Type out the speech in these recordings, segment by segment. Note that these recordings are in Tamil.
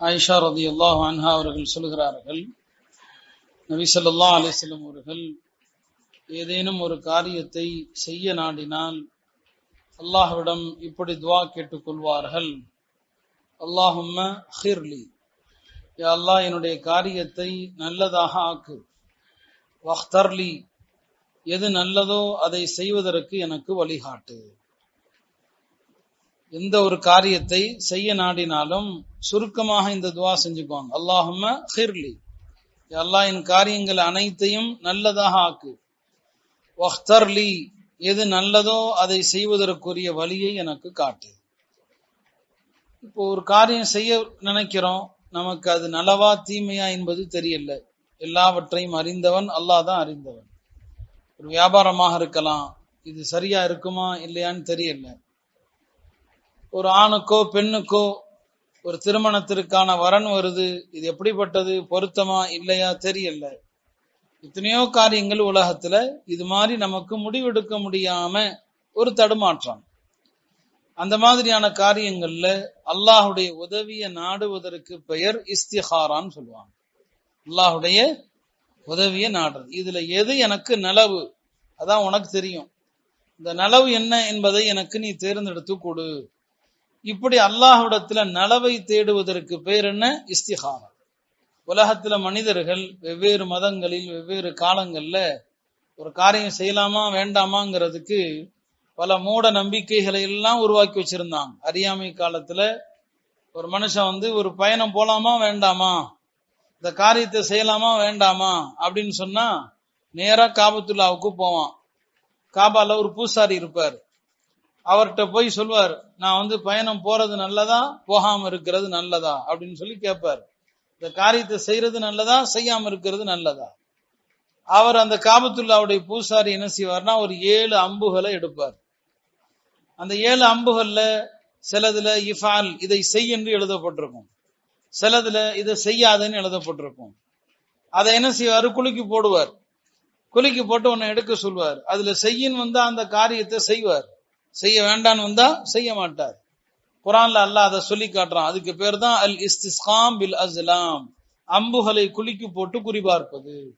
ஆயிஷா ரதி அல்லாஹ் அன்ஹா அவர்கள் சொல்கிறார்கள் நபி ஸல்லல்லாஹு அலைஹி அவர்கள் ஏதேனும் ஒரு காரியத்தை செய்ய நாடினால் அல்லாஹ்விடம் இப்படி துவா கேட்டுக்கொள்வார்கள் அல்லாஹும்ம ஹிர்லி யா அல்லாஹ் என்னுடைய காரியத்தை நல்லதாக ஆக்கு. வஹ்தர்லி எது நல்லதோ அதை செய்வதற்கு எனக்கு வழிகாட்டு. எந்த ஒரு காரியத்தை செய்ய நாடினாலும் சுருக்கமாக இந்த துவா செஞ்சுக்குவாங்க. அல்லாஹும்ம ஹிர்லி. அல்லாஹ் என் காரியங்கள் அனைத்தையும் நல்லதாக ஆக்கு. வஹ்தர்லி. எது நல்லதோ அதை செய்வதற்குரிய வழியை எனக்கு காட்டு. இப்போ ஒரு காரியம் செய்ய நினைக்கிறோம். நமக்கு அது நலவா தீமையா என்பது தெரியல. எல்லாவற்றையும் அறிந்தவன் அல்லாஹ் தான் அறிந்தவன். ஒரு வியாபாரமாக இருக்கலாம். இது சரியா இருக்குமா இல்லையான்னு தெரியல. ஒரு ஆணுக்கோ பெண்ணுக்கோ ஒரு திருமணத்திற்கான வரன் வருது. இது எப்படிப்பட்டது? பொருத்தமா? இல்லையா? தெரியல. எத்தனையோ காரியங்கள் உலகத்துல இது மாதிரி நமக்கு முடிவெடுக்க முடியாம ஒரு தடுமாற்றம். அந்த மாதிரியான காரியங்கள்ல அல்லாஹுடைய உதவியை நாடுவதற்கு பெயர் இஸ்திஹாரான்னு சொல்லுவாங்க. அல்லாஹுடைய உதவியை நாடுறது. இதுல எது எனக்கு நலவு? அதான் உனக்கு தெரியும். இந்த நலவு என்ன என்பதை எனக்கு நீ தேர்ந்தெடுத்து கொடு. இப்படி அல்லாஹுடத்துல நலவை தேடுவதற்கு பேர் என்ன? இஸ்திஹாரா உலகத்துல மனிதர்கள் வெவ்வேறு மதங்களில் வெவ்வேறு காலங்கள்ல ஒரு காரியம் செய்யலாமா வேண்டாமாங்கிறதுக்கு பல மூட நம்பிக்கைகளை எல்லாம் உருவாக்கி வச்சிருந்தாங்க. அறியாமை காலத்துல ஒரு மனுஷன் வந்து ஒரு பயணம் போலாமா வேண்டாமா? இந்த காரியத்தை செய்யலாமா வேண்டாமா? அப்படின்னு சொன்னா நேரா காபத்துல்லாவுக்கு போவான். காபால ஒரு பூசாரி இருப்பார். அவர்கிட்ட போய் சொல்வார் நான் வந்து பயணம் போறது நல்லதா? போகாம இருக்கிறது நல்லதா? அப்படின்னு சொல்லி கேட்பார் இந்த காரியத்தை செய்யறது நல்லதா? செய்யாம இருக்கிறது நல்லதா? அவர் அந்த காபத்துல்லாவுடைய பூசாரி என்ன செய்வார்னா ஒரு ஏழு அம்புகளை எடுப்பார். அந்த ஏழு அம்புகள்ல சிலதுல இஃபால் இதை செய் என்று எழுதப்பட்டிருக்கும். சிலதுல இதை செய்யாதுன்னு எழுதப்பட்டிருக்கும். அதை என்ன செய்வாரு? குலுக்கி போடுவார். குலுக்கி போட்டு உன்னை எடுக்க சொல்வார். அதுல செய்யின் வந்தா அந்த காரியத்தை செய்வார். செய்ய வேண்டான்னு வந்தா செய்ய மாட்டார். குரான்ல அல்லாஹ் அதை சொல்லி காட்டுறான். அதுக்கு பேர் தான் அல் இஸ்திஸ்காம் பில் அஸ்லாம். அம்புகளை குலுக்கி போட்டு குறிபார்ப்பது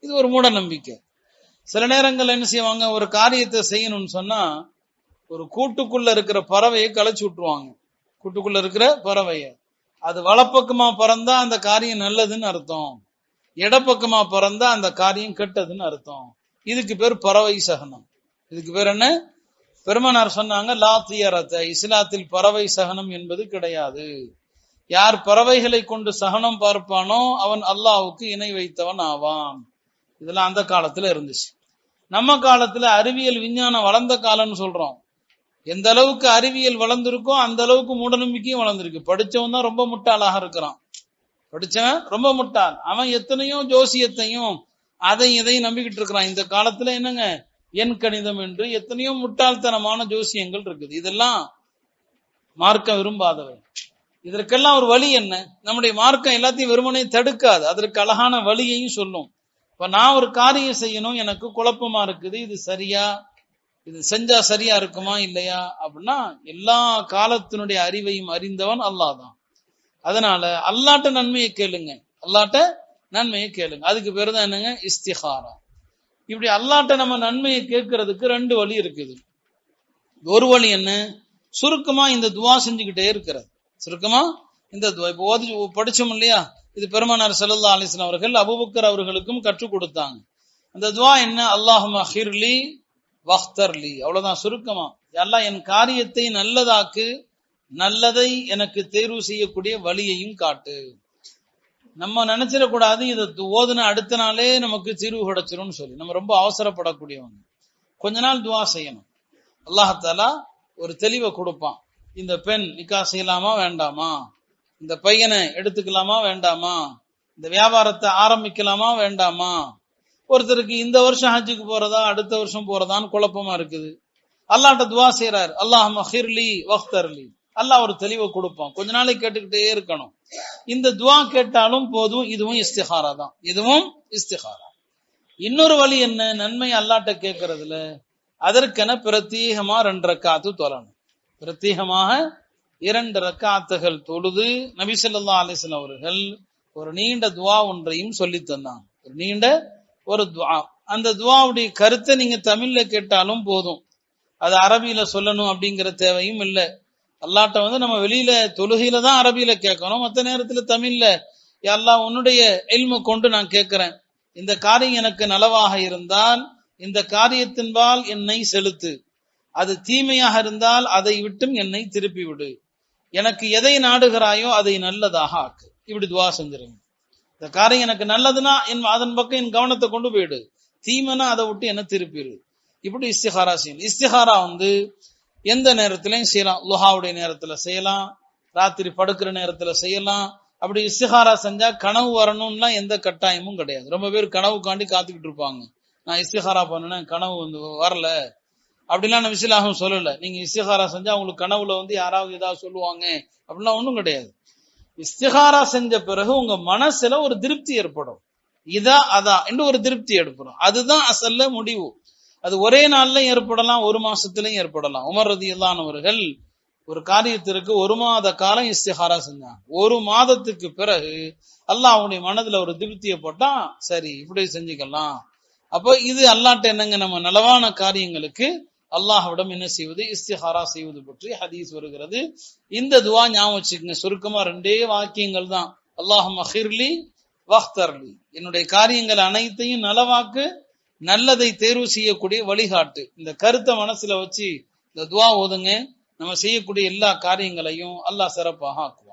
இது ஒரு மூட நம்பிக்கை சில நேரங்கள்ல என்ன செய்வாங்க? ஒரு காரியத்தை செய்யணும்னு சொன்னா ஒரு கூட்டுக்குள்ள இருக்கிற பறவையை களைச்சு விட்டுருவாங்க. கூட்டுக்குள்ள இருக்கிற பறவைய. அது வலப்பக்கமா பறந்தா அந்த காரியம் நல்லதுன்னு அர்த்தம். இடப்பக்கமா பறந்தா அந்த காரியம் கெட்டதுன்னு அர்த்தம். இதுக்கு பேர் பறவை சகனம். இதுக்கு பேர் என்ன? பெருமனார் சொன்னாங்க லா தியரத்த இஸ்லாத்தில் பறவை சகனம் என்பது கிடையாது. யார் பறவைகளை கொண்டு சகனம் பார்ப்பானோ அவன் அல்லாவுக்கு இணை வைத்தவன் ஆவான். இதெல்லாம் அந்த காலத்துல இருந்துச்சு. நம்ம காலத்துல அறிவியல் விஞ்ஞானம் வளர்ந்த காலம்னு சொல்றோம். எந்த அளவுக்கு அறிவியல் வளர்ந்துருக்கோ அந்த அளவுக்கு மூடநம்பிக்கையும் வளர்ந்துருக்கு. படிச்சவன் தான் ரொம்ப முட்டாளாக இருக்கிறான். படிச்சவன் ரொம்ப முட்டாள். அவன் எத்தனையோ ஜோசியத்தையும் அதை இதையும் நம்பிக்கிட்டு இருக்கிறான். இந்த காலத்துல என்னங்க? என் கணிதம் என்று எத்தனையோ முட்டாள்தனமான ஜோசியங்கள் இருக்குது. இதெல்லாம் மார்க்க விரும்பாதவை இதற்கெல்லாம் ஒரு வழி என்ன? நம்முடைய மார்க்கம் எல்லாத்தையும் வெறுமனையும் தடுக்காது. அதற்கு அழகான வழியையும் சொல்லும். இப்ப நான் ஒரு காரியம் செய்யணும் எனக்கு குழப்பமா இருக்குது இது சரியா? இது செஞ்சா சரியா இருக்குமா இல்லையா? அப்படின்னா எல்லா காலத்தினுடைய அறிவையும் அறிந்தவன் அல்லாஹ் தான் அதனால அல்லாட்ட நன்மையை கேளுங்க. அல்லாட்ட நன்மையை கேளுங்க. அதுக்கு பேர் தான் என்னங்க? இஸ்திஹாரா இப்படி அல்லாட்ட நம்ம நன்மையை கேட்கறதுக்கு ரெண்டு வழி இருக்குது. ஒரு வழி என்ன? சுருக்கமா இந்த துவா செஞ்சுக்கிட்டே இருக்கிறது. சுருக்கமா இந்த துவா. இப்போ ஓதி படிச்சோம் இல்லையா? இது பெருமானார் சல்லா அலிஸ்லாம் அவர்கள் அபுபக்கர் அவர்களுக்கும் கற்றுக் கொடுத்தாங்க. அந்த துவா என்ன? அல்லாஹும் அஹிர்லி வஹ்தர்லி. அவ்வளவுதான் சுருக்கமா. எல்லாம் என் காரியத்தை நல்லதாக்கு நல்லதை எனக்கு தேர்வு செய்யக்கூடிய வழியையும் காட்டு. நம்ம நினைச்சிடக்கூடாது இதை ஓதுன அடுத்த நாளே நமக்கு தீர்வு கிடைச்சிரும்னு சொல்லி. நம்ம ரொம்ப அவசரப்படக்கூடியவங்க. கொஞ்ச நாள் துவா செய்யணும். அல்லாஹாலா ஒரு தெளிவை கொடுப்பான். இந்த பெண் நிக்கா செய்யலாமா வேண்டாமா? இந்த பையனை எடுத்துக்கலாமா வேண்டாமா? இந்த வியாபாரத்தை ஆரம்பிக்கலாமா வேண்டாமா? ஒருத்தருக்கு இந்த வருஷம் ஹஜ்ஜுக்கு போறதா அடுத்த வருஷம் போறதான்னு குழப்பமா இருக்குது. அல்லாட்ட துவா செய்யறாரு அல்லாஹ் மஹிர்லி வஹ்தர்லி அல்லாஹ் ஒரு தெளிவை கொடுப்பான். கொஞ்ச நாளைக்கு கேட்டுக்கிட்டே இருக்கணும். இந்த துவா கேட்டாலும் போதும் இதுவும் இஸ்திஹாரா தான். இதுவும் இஸ்திஹாரா இன்னொரு வழி என்ன? நன்மை அல்லாட்ட கேட்கறதுல. அதற்கென பிரத்யேகமா ரெண்டு ரக்காத்து தொழணும். பிரத்யேகமாக இரண்டு ரக்காத்துகள் தொழுது நபிசல்லா ஸல்லல்லாஹு அவர்கள் ஒரு நீண்ட துவா ஒன்றையும் சொல்லி தந்தாங்க. ஒரு நீண்ட ஒரு துவா. அந்த துவாவுடைய கருத்தை நீங்க தமிழ்ல கேட்டாலும் போதும். அது அரபியில சொல்லணும் அப்படிங்கிற தேவையும் இல்லை. அல்லாட்ட வந்து நம்ம வெளியில தொழுகையில தான் அரபியில கேட்கணும். மற்ற நேரத்துல தமிழ்ல எல்லாம் உன்னுடைய எல்மு கொண்டு நான் கேட்கிறேன். இந்த காரியம் எனக்கு நலவாக இருந்தால் இந்த காரியத்தின்பால் என்னை செலுத்து. அது தீமையாக இருந்தால் அதை விட்டும் என்னை திருப்பி விடு எனக்கு எதை நாடுகிறாயோ அதை நல்லதாக ஆக்கு. இப்படி துவா செஞ்சிருங்க. இந்த காரியம் எனக்கு நல்லதுன்னா என் அதன் பக்கம் என் கவனத்தை கொண்டு போயிடு. தீமைனா அதை விட்டு என்ன திருப்பிடு இப்படி இஸ்திஹாரா செய்யணும். இஸ்திஹாரா வந்து எந்த நேரத்திலையும் செய்யலாம். லுஹாவுடைய நேரத்துல செய்யலாம். ராத்திரி படுக்கிற நேரத்துல செய்யலாம். அப்படி இஸ்திஹாரா செஞ்சா கனவு வரணும்னா எந்த கட்டாயமும் கிடையாது. ரொம்ப பேர் கனவுக்காண்டி காத்துக்கிட்டு இருப்பாங்க. நான் இஸ்திஹாரா பண்ணினேன் கனவு வந்து வரல. அப்படிலாம் நான் விசிலாகவும் சொல்லல. நீங்க இஸ்திஹாரா செஞ்சா உங்களுக்கு கனவுல வந்து யாராவது ஏதாவது சொல்லுவாங்க. அப்படிலாம் ஒண்ணும் கிடையாது. இஸ்திஹாரா செஞ்ச பிறகு உங்க மனசுல ஒரு திருப்தி ஏற்படும். இதா அதா என்று ஒரு திருப்தி ஏற்படும். அதுதான் அசல்ல முடிவு. அது ஒரே நாள்ல ஏற்படலாம் ஒரு மாசத்திலையும் ஏற்படலாம். உமர் ரதியல்லானவர்கள் ஒரு காரியத்திற்கு ஒரு மாத காலம் இஸ்திஹாரா செஞ்சாங்க. ஒரு மாதத்துக்கு பிறகு அல்லாஹ் அவனுடைய மனதுல ஒரு திருப்தியை போட்டா சரி இப்படி செஞ்சுக்கலாம். அப்போ இது அல்லாட்ட என்னங்க நம்ம நலவான காரியங்களுக்கு அல்லாஹ்விடம் என்ன செய்வது? இஸ்திஹாரா செய்வது பற்றி ஹதீஸ் வருகிறது. இந்த துவா ஞாபகம் வச்சுக்கோங்க. சுருக்கமா ரெண்டே வாக்கியங்கள் தான். அல்லாஹ் மஹிர்லி வஹ்தர்லி. என்னுடைய காரியங்கள் அனைத்தையும் நலவாக்கு நல்லதை தேர்வு செய்யக்கூடிய வழிகாட்டு. இந்த கருத்தை மனசுல வச்சு இந்த துவா ஓதுங்க. நம்ம செய்யக்கூடிய எல்லா காரியங்களையும் அல்லாஹ் சிறப்பாக ஆக்கும்.